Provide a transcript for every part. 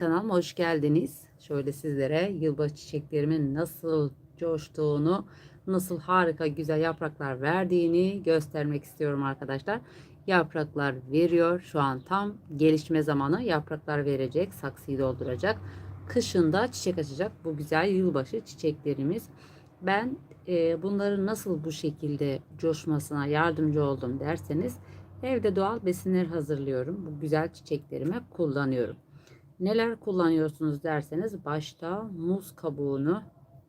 Kanalıma hoş geldiniz. Şöyle sizlere yılbaşı çiçeklerimin nasıl coştuğunu, nasıl harika güzel yapraklar verdiğini göstermek istiyorum arkadaşlar. Yapraklar veriyor. Şu an tam gelişme zamanı. Yapraklar verecek, saksıyı dolduracak. Kışında çiçek açacak bu güzel yılbaşı çiçeklerimiz. Ben e, bunların nasıl bu şekilde coşmasına yardımcı oldum derseniz evde doğal besinler hazırlıyorum. Bu güzel çiçeklerime kullanıyorum. Neler kullanıyorsunuz derseniz başta muz kabuğunu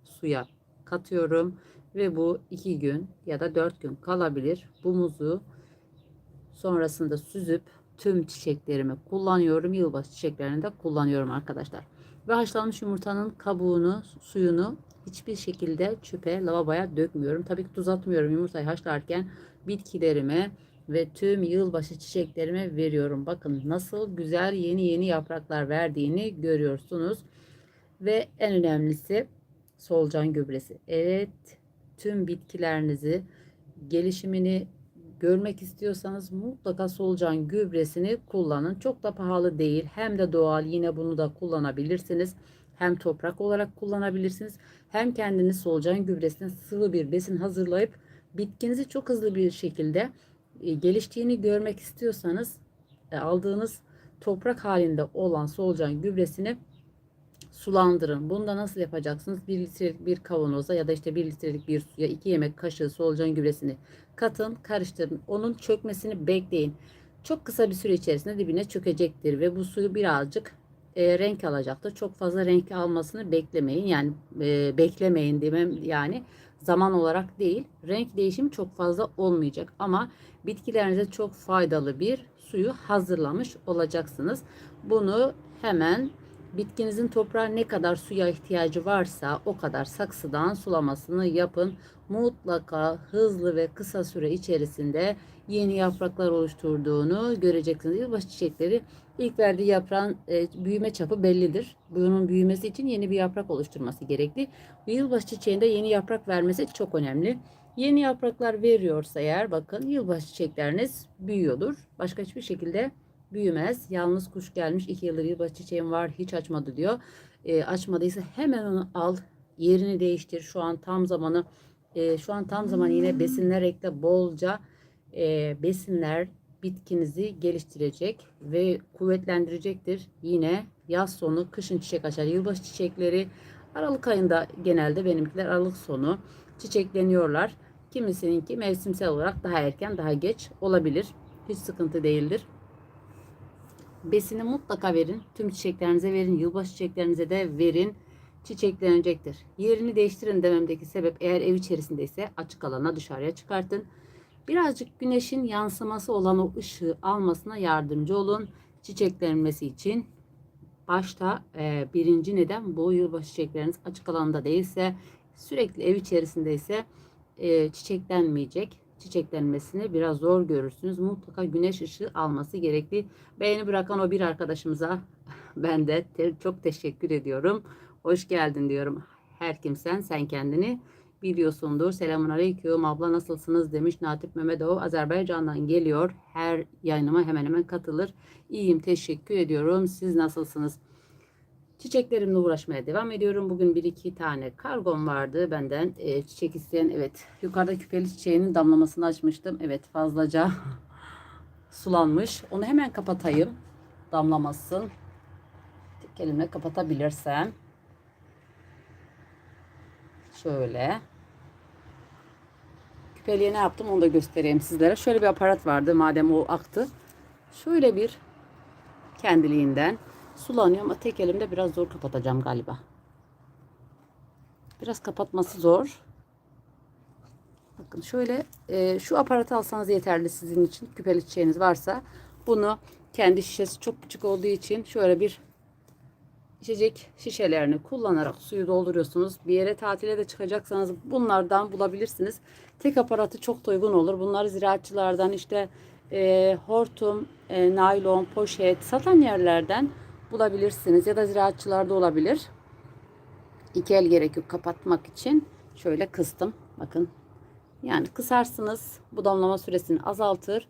suya katıyorum ve bu iki gün ya da dört gün kalabilir. Bu muzu sonrasında süzüp tüm çiçeklerimi kullanıyorum. Yılbaşı çiçeklerini de kullanıyorum arkadaşlar. Ve haşlanmış yumurtanın kabuğunu, suyunu hiçbir şekilde çöpe, lavaboya dökmüyorum. Tabii ki tuz atmıyorum yumurtayı haşlarken bitkilerime ve tüm yılbaşı çiçeklerime veriyorum. Bakın nasıl güzel yeni yeni yapraklar verdiğini görüyorsunuz. Ve en önemlisi solucan gübresi. Evet tüm bitkilerinizi gelişimini görmek istiyorsanız mutlaka solucan gübresini kullanın. Çok da pahalı değil. Hem de doğal yine bunu da kullanabilirsiniz. Hem toprak olarak kullanabilirsiniz. Hem kendiniz solucan gübresine sıvı bir besin hazırlayıp bitkinizi çok hızlı bir şekilde geliştiğini görmek istiyorsanız e, aldığınız toprak halinde olan solucan gübresini sulandırın. Bunu da nasıl yapacaksınız? 1 litrelik bir kavanoza ya da işte 1 litrelik bir suya 2 yemek kaşığı solucan gübresini katın, karıştırın. Onun çökmesini bekleyin. Çok kısa bir süre içerisinde dibine çökecektir ve bu suyu birazcık e, renk alacaktır. Çok fazla renk almasını beklemeyin. Yani e, beklemeyin demem yani zaman olarak değil. Renk değişimi çok fazla olmayacak ama bitkilerinize çok faydalı bir suyu hazırlamış olacaksınız. Bunu hemen bitkinizin toprağa ne kadar suya ihtiyacı varsa o kadar saksıdan sulamasını yapın. Mutlaka hızlı ve kısa süre içerisinde yeni yapraklar oluşturduğunu göreceksiniz. Yılbaşı çiçekleri ilk verdiği yaprağın e, büyüme çapı bellidir. Bunun büyümesi için yeni bir yaprak oluşturması gerekli. Yılbaşı çiçeğinde yeni yaprak vermesi çok önemli. Yeni yapraklar veriyorsa eğer bakın yılbaşı çiçekleriniz büyüyordur. Başka hiçbir şekilde büyümez. Yalnız kuş gelmiş iki yıldır yılbaşı çiçeğim var hiç açmadı diyor. E, açmadıysa hemen onu al yerini değiştir. Şu an tam zamanı e, şu an tam zaman yine besinler ekle bolca e, besinler bitkinizi geliştirecek ve kuvvetlendirecektir. Yine yaz sonu kışın çiçek açar. Yılbaşı çiçekleri Aralık ayında genelde benimkiler Aralık sonu çiçekleniyorlar. Kimisininki mevsimsel olarak daha erken daha geç olabilir. Hiç sıkıntı değildir. Besini mutlaka verin. Tüm çiçeklerinize verin. Yılbaşı çiçeklerinize de verin. Çiçeklenecektir. Yerini değiştirin dememdeki sebep eğer ev içerisindeyse açık alana dışarıya çıkartın. Birazcık güneşin yansıması olan o ışığı almasına yardımcı olun. Çiçeklenmesi için başta e, birinci neden bu yılbaşı çiçekleriniz açık alanda değilse sürekli ev içerisindeyse e, çiçeklenmeyecek çiçeklenmesini biraz zor görürsünüz. Mutlaka güneş ışığı alması gerekli. Beğeni bırakan o bir arkadaşımıza ben de te çok teşekkür ediyorum. Hoş geldin diyorum. Her kimsen sen kendini biliyorsundur. Selamun aleyküm abla nasılsınız demiş Natip Mehmetov Azerbaycan'dan geliyor. Her yayınıma hemen hemen katılır. İyiyim teşekkür ediyorum. Siz nasılsınız? Çiçeklerimle uğraşmaya devam ediyorum. Bugün bir iki tane kargom vardı benden. E, çiçek isteyen evet. Yukarıda küpeli çiçeğinin damlamasını açmıştım. Evet fazlaca sulanmış. Onu hemen kapatayım. Damlamasın. Tek elimle kapatabilirsem. Şöyle. Küpeliğe ne yaptım onu da göstereyim sizlere. Şöyle bir aparat vardı madem o aktı. Şöyle bir kendiliğinden sulanıyor ama tek elimde biraz zor kapatacağım galiba. Biraz kapatması zor. Bakın şöyle e, şu aparatı alsanız yeterli sizin için. Küpeli çiçeğiniz varsa bunu kendi şişesi çok küçük olduğu için şöyle bir içecek şişelerini kullanarak suyu dolduruyorsunuz. Bir yere tatile de çıkacaksanız bunlardan bulabilirsiniz. Tek aparatı çok uygun olur. Bunlar ziraatçılardan işte e, hortum, e, naylon, poşet satan yerlerden bulabilirsiniz. Ya da ziraatçılarda olabilir. İki el gerek yok kapatmak için. Şöyle kıstım. Bakın. Yani kısarsınız. Bu damlama süresini azaltır.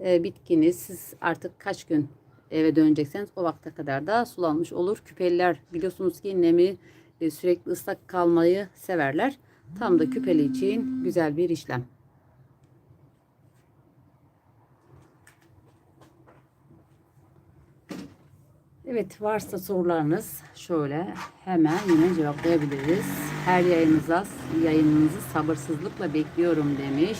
E, bitkiniz siz artık kaç gün eve dönecekseniz o vakte kadar da sulanmış olur. Küpeliler biliyorsunuz ki nemi e, sürekli ıslak kalmayı severler. Tam da küpeli için güzel bir işlem. Evet varsa sorularınız şöyle hemen yine cevaplayabiliriz. Her yayınıza yayınınızı sabırsızlıkla bekliyorum demiş.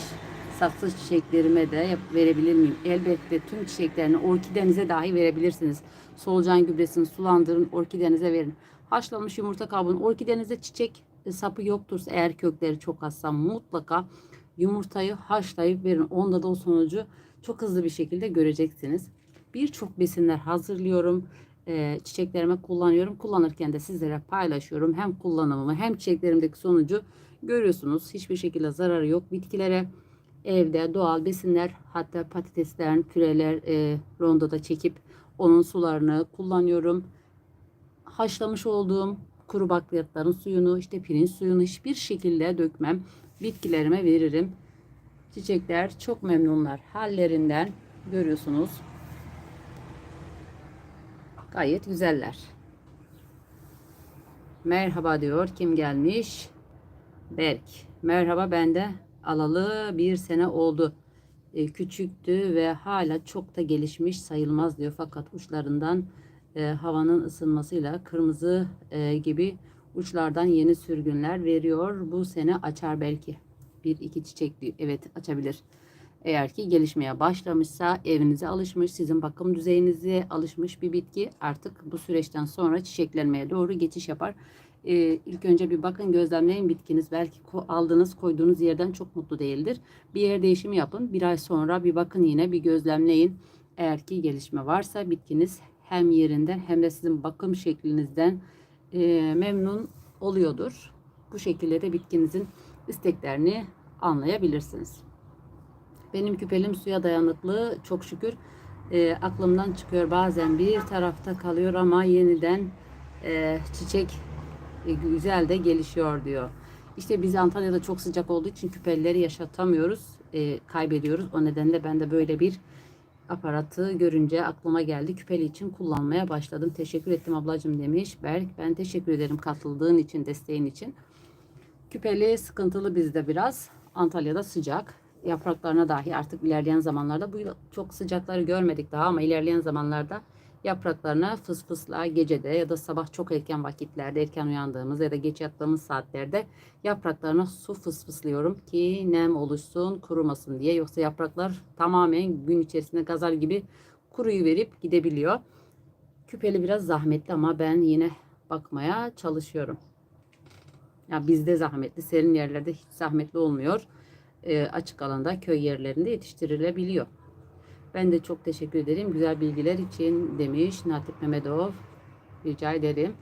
Saksı çiçeklerime de verebilir miyim? Elbette tüm çiçeklerini orkidenize dahi verebilirsiniz. Solucan gübresini sulandırın orkidenize verin. Haşlanmış yumurta kabuğunu orkidenizde çiçek e, sapı yoktur eğer kökleri çok azsa mutlaka yumurtayı haşlayıp verin. Onda da o sonucu çok hızlı bir şekilde göreceksiniz. Birçok besinler hazırlıyorum. Ee, çiçeklerime kullanıyorum. Kullanırken de sizlere paylaşıyorum. Hem kullanımımı hem çiçeklerimdeki sonucu görüyorsunuz. Hiçbir şekilde zararı yok. Bitkilere evde doğal besinler hatta patateslerin püreler e, rondoda çekip onun sularını kullanıyorum. Haşlamış olduğum kuru bakliyatların suyunu işte pirinç suyunu hiçbir şekilde dökmem. Bitkilerime veririm. Çiçekler çok memnunlar hallerinden görüyorsunuz. Gayet güzeller. Merhaba diyor. Kim gelmiş? Berk. Merhaba ben de alalı bir sene oldu. E, küçüktü ve hala çok da gelişmiş sayılmaz diyor. Fakat uçlarından e, havanın ısınmasıyla kırmızı e, gibi uçlardan yeni sürgünler veriyor. Bu sene açar belki. Bir iki çiçekli evet açabilir. Eğer ki gelişmeye başlamışsa evinize alışmış, sizin bakım düzeyinize alışmış bir bitki artık bu süreçten sonra çiçeklenmeye doğru geçiş yapar. Ee, ilk önce bir bakın gözlemleyin bitkiniz belki aldığınız koyduğunuz yerden çok mutlu değildir. Bir yer değişimi yapın. Bir ay sonra bir bakın yine bir gözlemleyin. Eğer ki gelişme varsa bitkiniz hem yerinden hem de sizin bakım şeklinizden e, memnun oluyordur. Bu şekilde de bitkinizin isteklerini anlayabilirsiniz. Benim küpelim suya dayanıklı çok şükür e, aklımdan çıkıyor bazen bir tarafta kalıyor ama yeniden e, çiçek e, güzel de gelişiyor diyor. İşte biz Antalya'da çok sıcak olduğu için küpelileri yaşatamıyoruz, e, kaybediyoruz. O nedenle ben de böyle bir aparatı görünce aklıma geldi. Küpeli için kullanmaya başladım. Teşekkür ettim ablacığım demiş. Berk ben teşekkür ederim katıldığın için, desteğin için. Küpeli sıkıntılı bizde biraz. Antalya'da sıcak. Yapraklarına dahi artık ilerleyen zamanlarda bu yıl çok sıcakları görmedik daha ama ilerleyen zamanlarda yapraklarına fıs fısla gecede ya da sabah çok erken vakitlerde erken uyandığımız ya da geç yattığımız saatlerde yapraklarına su fıs fıslıyorum ki nem oluşsun kurumasın diye yoksa yapraklar tamamen gün içerisinde gazal gibi kuruyu verip gidebiliyor. Küpeli biraz zahmetli ama ben yine bakmaya çalışıyorum. Ya bizde zahmetli, serin yerlerde hiç zahmetli olmuyor. E, açık alanda, köy yerlerinde yetiştirilebiliyor. Ben de çok teşekkür ederim güzel bilgiler için demiş Natip Mehmetov. Rica ederim.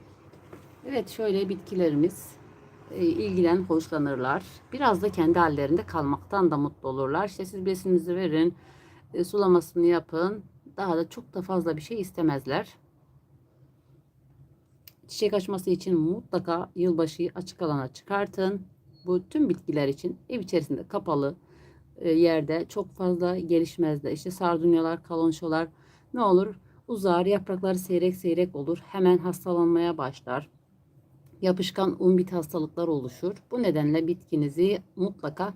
Evet şöyle bitkilerimiz e, ilgilen hoşlanırlar. Biraz da kendi hallerinde kalmaktan da mutlu olurlar. İşte siz besinizi verin, e, sulamasını yapın. Daha da çok da fazla bir şey istemezler. Çiçek açması için mutlaka yılbaşıyı açık alana çıkartın. Bu tüm bitkiler için ev içerisinde kapalı e, yerde çok fazla gelişmezler. İşte sardunyalar, kalonşolar ne olur? Uzar, yaprakları seyrek seyrek olur. Hemen hastalanmaya başlar. Yapışkan umbit hastalıklar oluşur. Bu nedenle bitkinizi mutlaka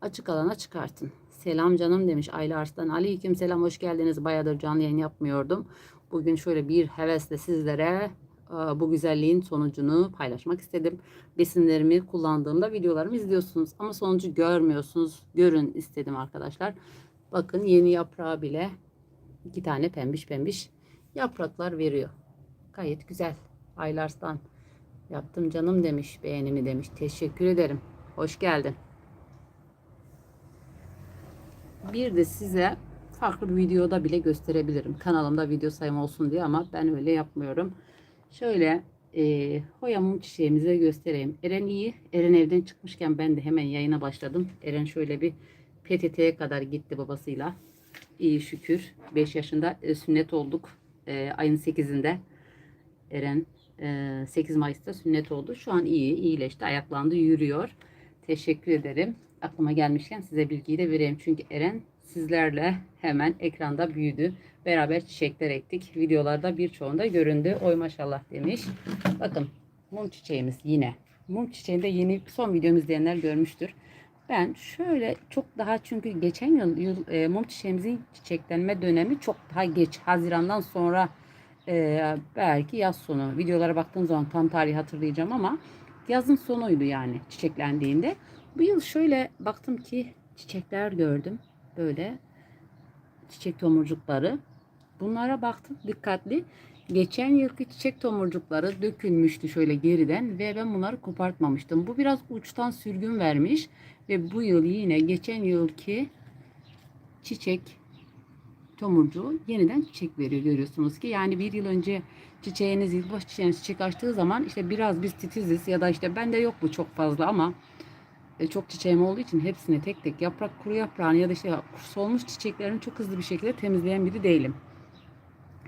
açık alana çıkartın. Selam canım demiş Ayla Arslan. Aleyküm selam hoş geldiniz. Bayağıdır canlı yayın yapmıyordum. Bugün şöyle bir hevesle sizlere bu güzelliğin sonucunu paylaşmak istedim. Besinlerimi kullandığımda videolarımı izliyorsunuz ama sonucu görmüyorsunuz. Görün istedim arkadaşlar. Bakın yeni yaprağı bile iki tane pembiş pembiş yapraklar veriyor. Gayet güzel. Aylars'tan yaptım canım demiş. Beğenimi demiş. Teşekkür ederim. Hoş geldin. Bir de size farklı bir videoda bile gösterebilirim. Kanalımda video sayım olsun diye ama ben öyle yapmıyorum. Şöyle e, Hoya çiçeğimizi göstereyim. Eren iyi. Eren evden çıkmışken ben de hemen yayına başladım. Eren şöyle bir PTT'ye kadar gitti babasıyla. İyi şükür. 5 yaşında e, sünnet olduk. E, ayın 8'inde. Eren e, 8 Mayıs'ta sünnet oldu. Şu an iyi, iyileşti. Ayaklandı, yürüyor. Teşekkür ederim. Aklıma gelmişken size bilgiyi de vereyim. Çünkü Eren sizlerle hemen ekranda büyüdü. Beraber çiçekler ektik. Videolarda birçoğunda göründü. Oy maşallah demiş. Bakın mum çiçeğimiz yine. Mum çiçeğinde yeni son videomu izleyenler görmüştür. Ben şöyle çok daha çünkü geçen yıl, yıl e, mum çiçeğimizin çiçeklenme dönemi çok daha geç. Hazirandan sonra e, belki yaz sonu. Videolara baktığım zaman tam tarihi hatırlayacağım ama yazın sonuydu yani çiçeklendiğinde. Bu yıl şöyle baktım ki çiçekler gördüm. Böyle çiçek tomurcukları. Bunlara baktım dikkatli. Geçen yılki çiçek tomurcukları dökülmüştü şöyle geriden ve ben bunları kopartmamıştım. Bu biraz uçtan sürgün vermiş ve bu yıl yine geçen yılki çiçek tomurcuğu yeniden çiçek veriyor görüyorsunuz ki. Yani bir yıl önce çiçeğiniz, yılbaşı çiçeğiniz çiçek açtığı zaman işte biraz biz titiziz ya da işte bende yok bu çok fazla ama e, çok çiçeğim olduğu için hepsini tek tek yaprak kuru yaprağını ya da işte solmuş çiçeklerini çok hızlı bir şekilde temizleyen biri değilim.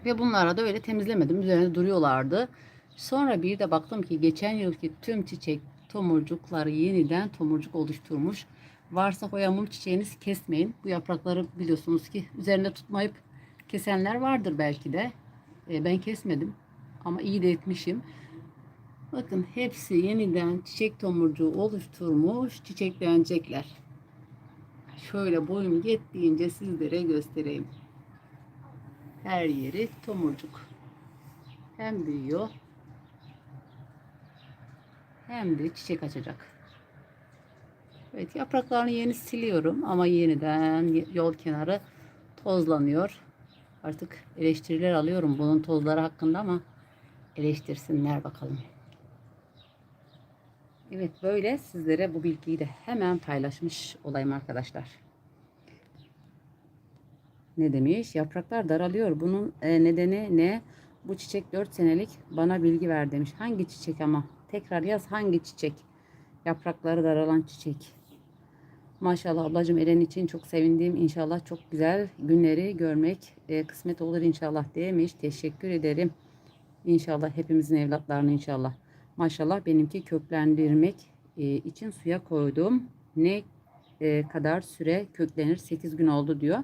Ve bunlara da öyle temizlemedim. Üzerinde duruyorlardı. Sonra bir de baktım ki geçen yılki tüm çiçek tomurcukları yeniden tomurcuk oluşturmuş. Varsa koyamım çiçeğinizi kesmeyin. Bu yaprakları biliyorsunuz ki üzerinde tutmayıp kesenler vardır belki de. E, ben kesmedim ama iyi de etmişim. Bakın hepsi yeniden çiçek tomurcuğu oluşturmuş çiçeklenecekler. Şöyle boyum yettiğince sizlere göstereyim. Her yeri tomurcuk. Hem büyüyor hem de çiçek açacak. Evet yapraklarını yeni siliyorum ama yeniden yol kenarı tozlanıyor. Artık eleştiriler alıyorum bunun tozları hakkında ama eleştirsinler bakalım. Evet böyle sizlere bu bilgiyi de hemen paylaşmış olayım arkadaşlar. Ne demiş? Yapraklar daralıyor. Bunun e, nedeni ne? Bu çiçek 4 senelik bana bilgi ver demiş. Hangi çiçek ama? Tekrar yaz hangi çiçek? Yaprakları daralan çiçek. Maşallah ablacığım Eren için çok sevindim. İnşallah çok güzel günleri görmek e, kısmet olur inşallah demiş. Teşekkür ederim. İnşallah hepimizin evlatlarını inşallah. Maşallah benimki köklendirmek e, için suya koydum. Ne e, kadar süre köklenir? 8 gün oldu diyor.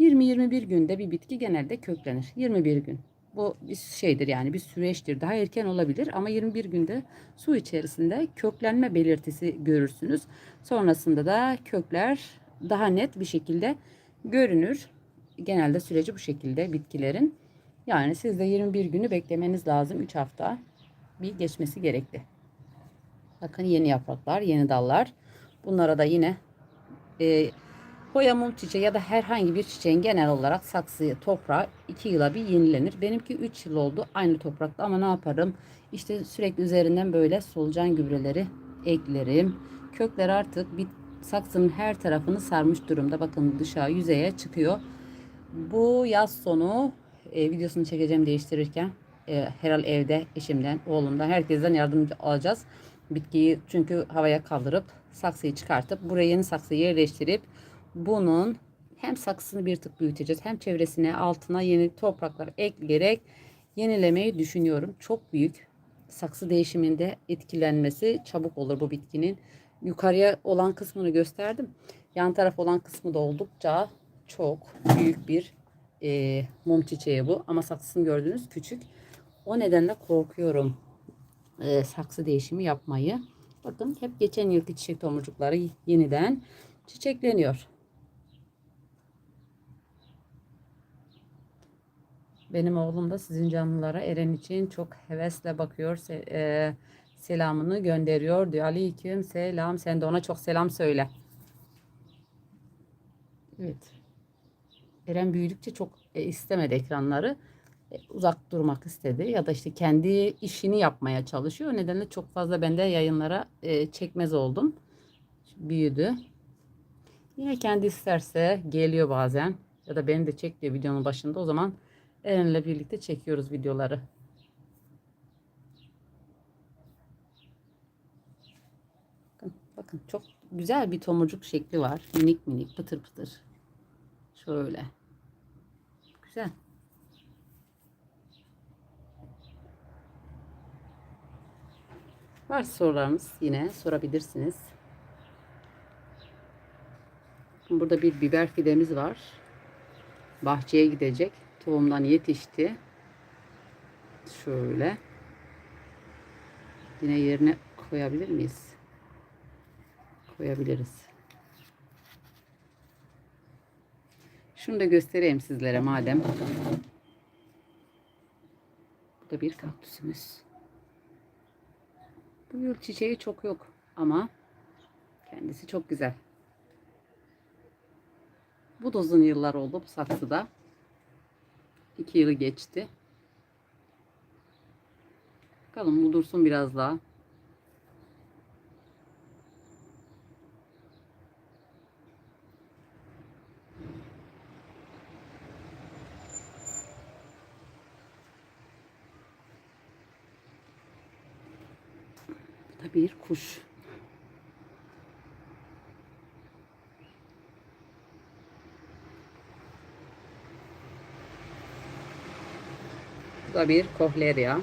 20-21 günde bir bitki genelde köklenir. 21 gün. Bu bir şeydir yani bir süreçtir. Daha erken olabilir ama 21 günde su içerisinde köklenme belirtisi görürsünüz. Sonrasında da kökler daha net bir şekilde görünür. Genelde süreci bu şekilde bitkilerin. Yani siz de 21 günü beklemeniz lazım. 3 hafta bir geçmesi gerekli. Bakın yeni yapraklar, yeni dallar. Bunlara da yine e, Boya mum çiçeği ya da herhangi bir çiçeğin genel olarak saksıyı toprağa 2 yıla bir yenilenir. Benimki 3 yıl oldu aynı toprakta ama ne yaparım? İşte sürekli üzerinden böyle solucan gübreleri eklerim. Kökler artık bir saksının her tarafını sarmış durumda. Bakın dışarı yüzeye çıkıyor. Bu yaz sonu e, videosunu çekeceğim değiştirirken e, herhal evde eşimden, oğlumdan, herkesten yardımcı alacağız. Bitkiyi çünkü havaya kaldırıp saksıyı çıkartıp buraya yeni saksıyı yerleştirip bunun hem saksısını bir tık büyüteceğiz hem çevresine altına yeni topraklar ekleyerek yenilemeyi düşünüyorum. Çok büyük saksı değişiminde etkilenmesi çabuk olur bu bitkinin. Yukarıya olan kısmını gösterdim. Yan taraf olan kısmı da oldukça çok büyük bir e, mum çiçeği bu. Ama saksısını gördüğünüz küçük. O nedenle korkuyorum e, saksı değişimi yapmayı. Bakın hep geçen yılki çiçek tomurcukları yeniden çiçekleniyor. Benim oğlum da sizin canlılara Eren için çok hevesle bakıyor. Se e selamını gönderiyor diyor. Aleyküm selam. Sen de ona çok selam söyle. Evet. Eren büyüdükçe çok e, istemedi ekranları. E, uzak durmak istedi ya da işte kendi işini yapmaya çalışıyor. O nedenle çok fazla bende yayınlara e, çekmez oldum. Büyüdü. Yine kendi isterse geliyor bazen ya da beni de çek diyor videonun başında. O zaman Eren'le birlikte çekiyoruz videoları. Bakın, bakın çok güzel bir tomurcuk şekli var. Minik minik pıtır pıtır. Şöyle. Güzel. Var sorularınız yine sorabilirsiniz. Burada bir biber fidemiz var. Bahçeye gidecek. Tohumdan yetişti. Şöyle. Yine yerine koyabilir miyiz? Koyabiliriz. Şunu da göstereyim sizlere madem. Bu da bir kaktüsümüz. Bu yıl çiçeği çok yok ama kendisi çok güzel. Bu da uzun yıllar oldu bu saksıda. İki yılı geçti. Bakalım bu dursun biraz daha. Da bir kuş. Bu da bir kohlerya.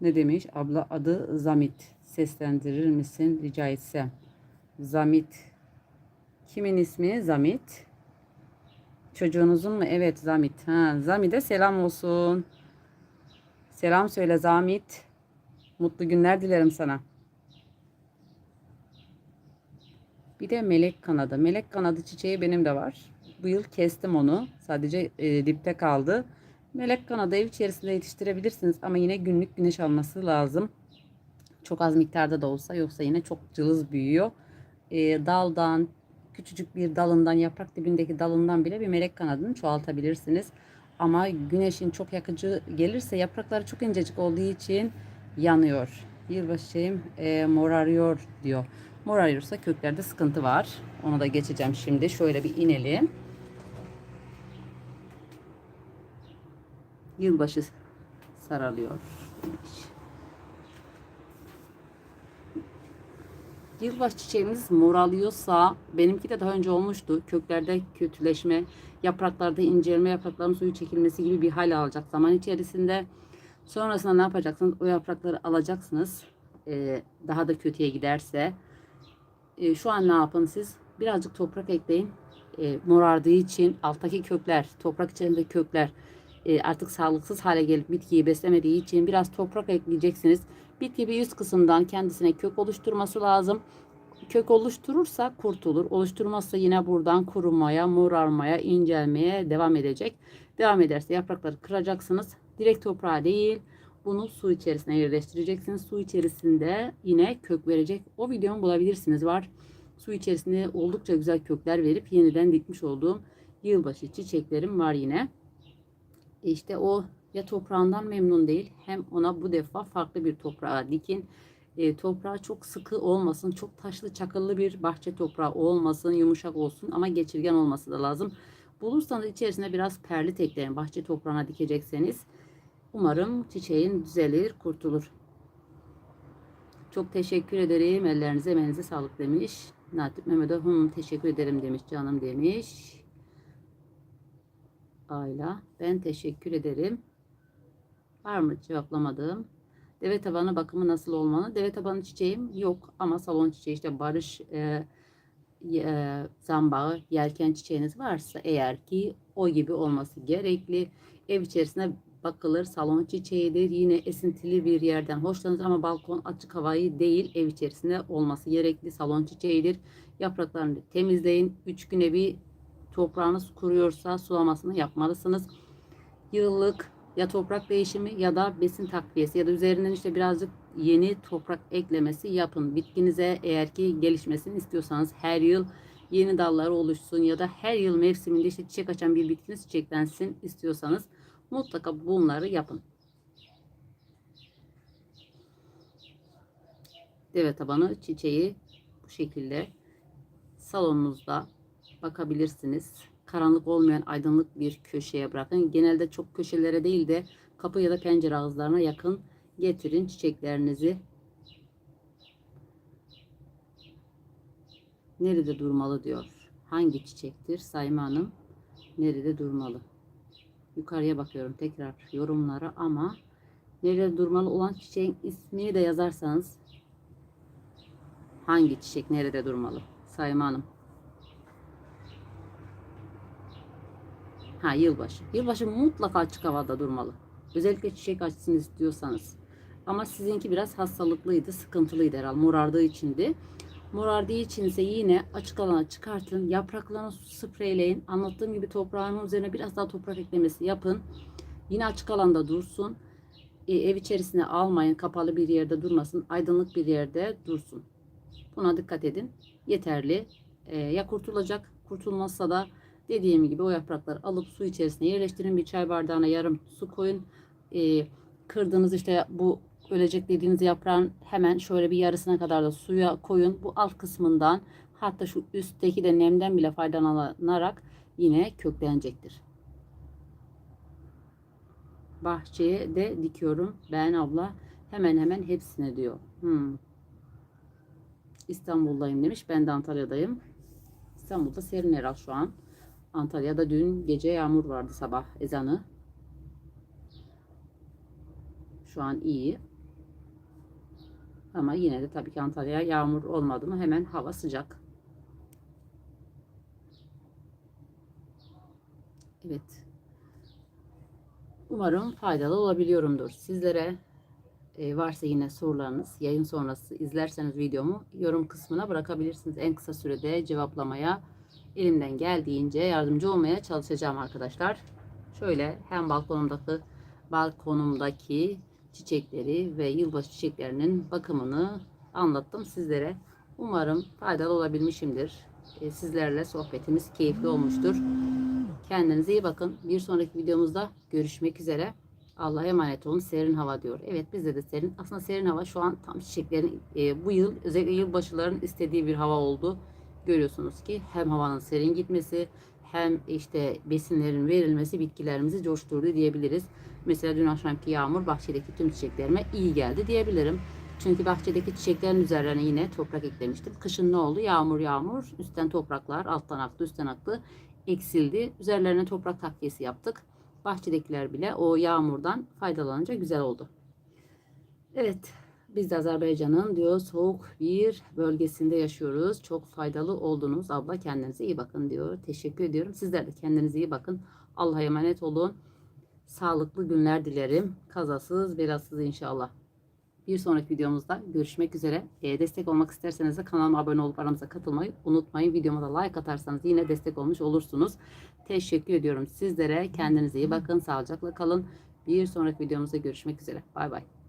Ne demiş? Abla adı Zamit. Seslendirir misin rica etsem? Zamit. Kimin ismi? Zamit. Çocuğunuzun mu? Evet Zamit. Ha, Zamit'e selam olsun. Selam söyle Zamit. Mutlu günler dilerim sana. Bir de melek kanadı. Melek kanadı çiçeği benim de var. Bu yıl kestim onu. Sadece e, dipte kaldı. Melek kanadı ev içerisinde yetiştirebilirsiniz ama yine günlük güneş alması lazım. Çok az miktarda da olsa yoksa yine çok cılız büyüyor. E, daldan, küçücük bir dalından, yaprak dibindeki dalından bile bir melek kanadını çoğaltabilirsiniz. Ama güneşin çok yakıcı gelirse yaprakları çok incecik olduğu için yanıyor. Yılbaşı şeyim e, morarıyor diyor. Morarıyorsa köklerde sıkıntı var. Ona da geçeceğim şimdi. Şöyle bir inelim. Yılbaşı saralıyor. Yılbaşı çiçeğimiz moralıyorsa benimki de daha önce olmuştu. Köklerde kötüleşme, yapraklarda incelme, yaprakların suyu çekilmesi gibi bir hal alacak zaman içerisinde. Sonrasında ne yapacaksınız? O yaprakları alacaksınız. Ee, daha da kötüye giderse. Ee, şu an ne yapın siz? Birazcık toprak ekleyin. Ee, morardığı için alttaki kökler, toprak içerisinde kökler e, artık sağlıksız hale gelip bitkiyi beslemediği için biraz toprak ekleyeceksiniz. Bitki bir üst kısımdan kendisine kök oluşturması lazım. Kök oluşturursa kurtulur. Oluşturmazsa yine buradan kurumaya, morarmaya, incelmeye devam edecek. Devam ederse yaprakları kıracaksınız. Direkt toprağa değil, bunu su içerisine yerleştireceksiniz. Su içerisinde yine kök verecek. O videomu bulabilirsiniz. Var. Su içerisinde oldukça güzel kökler verip yeniden dikmiş olduğum yılbaşı çiçeklerim var yine. İşte o ya toprağından memnun değil hem ona bu defa farklı bir toprağa dikin. E, toprağı çok sıkı olmasın, çok taşlı çakıllı bir bahçe toprağı olmasın, yumuşak olsun ama geçirgen olması da lazım. Bulursanız içerisine biraz perlit ekleyin bahçe toprağına dikecekseniz. Umarım çiçeğin düzelir, kurtulur. Çok teşekkür ederim. Ellerinize emeğinize sağlık demiş. Natip Mehmet'e hum teşekkür ederim demiş canım demiş. Ayla. Ben teşekkür ederim. Var mı cevaplamadığım? Deve tabanı bakımı nasıl olmalı? Deve tabanı çiçeğim yok ama salon çiçeği işte barış e, e, zambağı, yelken çiçeğiniz varsa eğer ki o gibi olması gerekli. Ev içerisinde bakılır salon çiçeğidir. Yine esintili bir yerden hoşlanır ama balkon açık havayı değil ev içerisinde olması gerekli salon çiçeğidir. Yapraklarını temizleyin. 3 güne bir toprağınız kuruyorsa sulamasını yapmalısınız. Yıllık ya toprak değişimi ya da besin takviyesi ya da üzerinden işte birazcık yeni toprak eklemesi yapın. Bitkinize eğer ki gelişmesini istiyorsanız her yıl yeni dalları oluşsun ya da her yıl mevsiminde işte çiçek açan bir bitkiniz çiçeklensin istiyorsanız mutlaka bunları yapın. Deve tabanı çiçeği bu şekilde salonunuzda bakabilirsiniz. Karanlık olmayan aydınlık bir köşeye bırakın. Genelde çok köşelere değil de kapı ya da pencere ağızlarına yakın getirin çiçeklerinizi. Nerede durmalı diyor. Hangi çiçektir Sayma Hanım? Nerede durmalı? Yukarıya bakıyorum tekrar yorumlara ama Nerede durmalı olan çiçeğin ismini de yazarsanız hangi çiçek nerede durmalı? Sayma Hanım. Ha yılbaşı. Yılbaşı mutlaka açık havada durmalı. Özellikle çiçek açsın istiyorsanız. Ama sizinki biraz hastalıklıydı, sıkıntılıydı herhalde. Morardığı içindi. Morardığı içinse yine açık alana çıkartın. Yapraklarını spreyleyin. Anlattığım gibi toprağın üzerine biraz daha toprak eklemesi yapın. Yine açık alanda dursun. E, ev içerisine almayın. Kapalı bir yerde durmasın. Aydınlık bir yerde dursun. Buna dikkat edin. Yeterli. E, ya kurtulacak. Kurtulmazsa da dediğim gibi o yaprakları alıp su içerisine yerleştirin. Bir çay bardağına yarım su koyun. E, kırdığınız işte bu ölecek dediğiniz yaprağın hemen şöyle bir yarısına kadar da suya koyun. Bu alt kısmından hatta şu üstteki de nemden bile faydalanarak yine köklenecektir. Bahçeye de dikiyorum. Ben abla hemen hemen hepsine diyor. Hmm. İstanbul'dayım demiş. Ben de Antalya'dayım. İstanbul'da serin herhal şu an. Antalya'da dün gece yağmur vardı sabah ezanı. Şu an iyi. Ama yine de tabii ki Antalya'ya yağmur olmadı mı hemen hava sıcak. Evet. Umarım faydalı olabiliyorumdur. Sizlere e, varsa yine sorularınız yayın sonrası izlerseniz videomu yorum kısmına bırakabilirsiniz. En kısa sürede cevaplamaya elimden geldiğince yardımcı olmaya çalışacağım arkadaşlar. Şöyle hem balkonumdaki balkonumdaki çiçekleri ve yılbaşı çiçeklerinin bakımını anlattım sizlere. Umarım faydalı olabilmişimdir. E, sizlerle sohbetimiz keyifli olmuştur. Kendinize iyi bakın. Bir sonraki videomuzda görüşmek üzere. Allah'a emanet olun. Serin hava diyor. Evet bizde de serin. Aslında serin hava şu an tam çiçeklerin e, bu yıl özellikle yılbaşıların istediği bir hava oldu. Görüyorsunuz ki hem havanın serin gitmesi hem işte besinlerin verilmesi bitkilerimizi coşturdu diyebiliriz. Mesela dün akşamki yağmur bahçedeki tüm çiçeklerime iyi geldi diyebilirim. Çünkü bahçedeki çiçeklerin üzerine yine toprak eklemiştim. Kışın ne oldu? Yağmur yağmur. Üstten topraklar alttan aktı, üstten aktı. Eksildi. Üzerlerine toprak takviyesi yaptık. Bahçedekiler bile o yağmurdan faydalanınca güzel oldu. Evet. Biz de Azerbaycan'ın diyor soğuk bir bölgesinde yaşıyoruz. Çok faydalı oldunuz. Abla kendinize iyi bakın diyor. Teşekkür ediyorum. Sizler de kendinize iyi bakın. Allah'a emanet olun. Sağlıklı günler dilerim. Kazasız belasız inşallah. Bir sonraki videomuzda görüşmek üzere. E, destek olmak isterseniz de kanalıma abone olup aramıza katılmayı unutmayın. Videoma da like atarsanız yine destek olmuş olursunuz. Teşekkür ediyorum sizlere. Kendinize iyi bakın. Sağlıcakla kalın. Bir sonraki videomuzda görüşmek üzere. Bay bay.